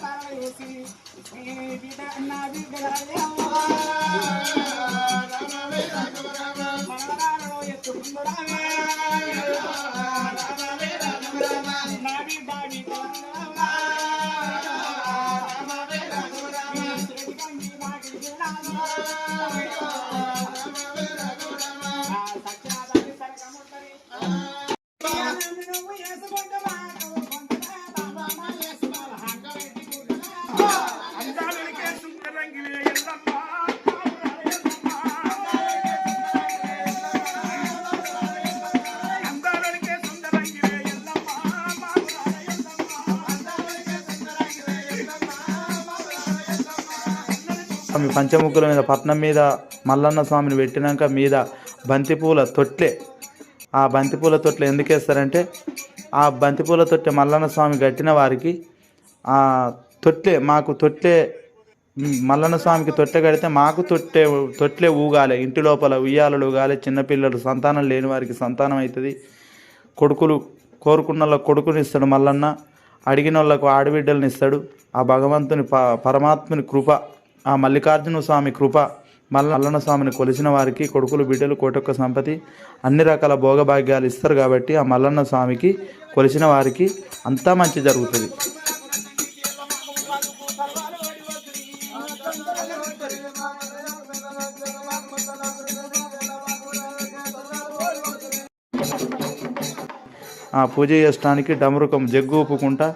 తాళ వేసి ఈ బిడ్డ నా బిడ్డ మనవరాలలో ఎత్తుకుందురావే నా బిడ్డ బిడ్డ అందాలకే స్వామి పంచముఖుల మీద పట్నం మీద మల్లన్న స్వామిని పెట్టినాక మీద బంతిపూల తొట్లే. ఆ బంతిపూల తొట్లు ఎందుకు వేస్తారంటే ఆ బంతిపూల తొట్టె మల్లన్న స్వామి కట్టిన వారికి ఆ తొట్లే మాకు తొట్లే మల్లన్న స్వామికి తొట్టె కడితే మాకు తొట్టె తొట్లే ఊగాలి. ఇంటి లోపల ఉయ్యాలలు ఊగాలి చిన్నపిల్లలు సంతానం లేని వారికి సంతానం అవుతుంది. కొడుకులు కోరుకున్న వాళ్ళకు కొడుకుని ఇస్తాడు మల్లన్న అడిగిన వాళ్ళకు ఆడబిడ్డలను ఇస్తాడు. ఆ భగవంతుని ప పరమాత్మని కృప ఆ మల్లికార్జున స్వామి కృప మల్ల మల్లన్న స్వామిని కొలిసిన వారికి కొడుకులు బిడ్డలు కోటొక్క సంపతి అన్ని రకాల భోగభాగ్యాలు ఇస్తారు కాబట్టి ఆ మల్లన్న స్వామికి కొలిసిన వారికి అంతా మంచి జరుగుతుంది. ఆ పూజ చేయడానికి డమరుకం జగ్గు ఊపుకుంటా